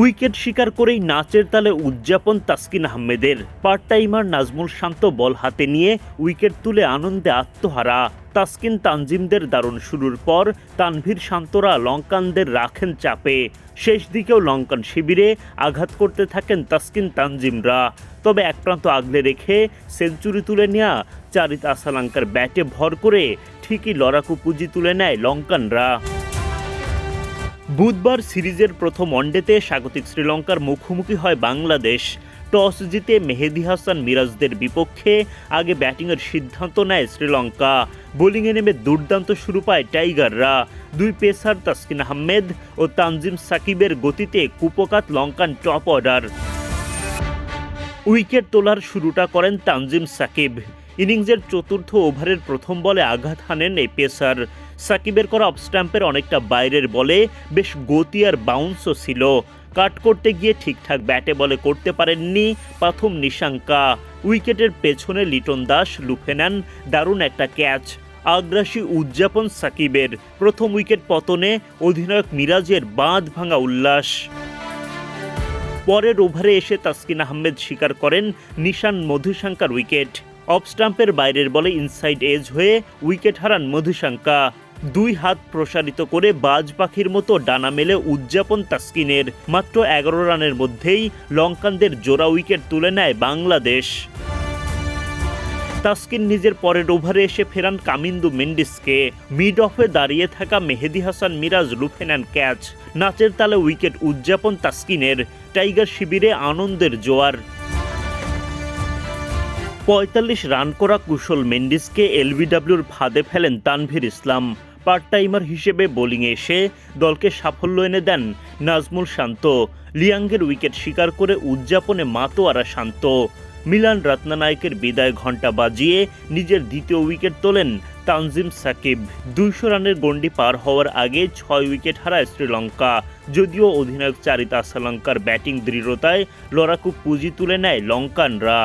Wicket শিকার করেই নাচের তালে উদযাপন তাসকিন আহমেদের। Part timer Najmul Shanto ball হাতে নিয়ে উইকেট তুলে আনন্দে আত্মহারা। তাসকিন তানজিমদের দারুণ শুরুর পর তানভীর শান্তরা লঙ্কানদের রাখেন চাপে। শেষ দিকেও লঙ্কান শিবিরে আঘাত করতে থাকেন তাসকিন তানজিমরা। তবে এক প্রান্ত আগলে রেখে সেঞ্চুরি তুলে নেওয়া চারিত আসালাঙ্কার ব্যাটে ভর করে ঠিকই লড়াকু পুঁজি তুলে নেয় লঙ্কানরা। বুধবার সিরিজের প্রথম ওয়ানডেতে স্বাগতিক শ্রীলঙ্কার মুখোমুখি হয় বাংলাদেশ। টস জিতে মেহেদি হাসান মিরাজদের বিপক্ষে আগে ব্যাটিংয়ের সিদ্ধান্ত নেয় শ্রীলঙ্কা। বোলিংয়ে নেমে দুর্দান্ত শুরু পায় টাইগাররা। দুই পেসার তাসকিন আহমেদ ও তানজিম সাকিবের গতিতে কুপকাত লঙ্কান টপ অর্ডার। উইকেট তোলার শুরুটা করেন তানজিম সাকিব। ইনিংসের চতুর্থ ওভারের প্রথম বলে আঘাত হানেন এই পেসার। সাকিবের করা অফ স্ট্যাম্পের অনেকটা বাইরের বলে বেশ গতি আর বাউন্সও ছিল। কাট করতে গিয়ে ঠিকঠাক ব্যাটে বলে করতে পারেননি প্রথম নিশাঙ্কা। উইকেটের পেছনে লিটন দাস লুফে নেন, দারুণ একটা ক্যাচ আগ্রাসী উদযাপন সাকিবের। প্রথম উইকেট পতনে অধিনায়ক মিরাজের বাঁধ ভাঙা উল্লাস। পরের ওভারে এসে তাসকিন আহমেদ স্বীকার করেন নিশান মধুশঙ্কার উইকেট। অফ স্টাম্পের বাইরের বলে ইনসাইড এজ হয়ে উইকেট হারান মধুশঙ্কা। দুই হাত প্রসারিত করে বাজ পাখির মতো ডানা মেলে উদযাপন তাস্কিনের। মাত্র এগারো রানের মধ্যেই লঙ্কানদের জোড়া উইকেট তুলে নেয় বাংলাদেশ। তাসকিন নিজের পরের ওভারে এসে ফেরান কামিন্দু মেন্ডিসকে। মিড অফে দাঁড়িয়ে থাকা মেহেদি হাসান মিরাজ লুফে নেন ক্যাচ। নাচের তালে উইকেট উদযাপন তাসকিনের। টাইগার শিবিরে আনন্দের জোয়ার। পঁয়তাল্লিশ রান করা কুশল মেন্ডিসকে এলবিডব্লিউর ফাঁদে ফেলেন তানভীর ইসলাম। পার্ট টাইমার হিসেবে বোলিংয়ে এসে দলকে সাফল্য এনে দেন নাজমুল শান্ত। লিয়াঙ্গের উইকেট শিকার করে উদযাপনে মাতোয়ারা শান্ত। মিলান রত্নানায়কের বিদায় ঘণ্টা বাজিয়ে নিজের দ্বিতীয় উইকেট তোলেন তানজিম সাকিব। দুইশো রানের গণ্ডি পার হওয়ার আগে ছয় উইকেট হারায় শ্রীলঙ্কা। যদিও অধিনায়ক চারিতা শ্রীলঙ্কার ব্যাটিং দৃঢ়তায় লড়াকু পুঁজি তুলে নেয় লঙ্কানরা।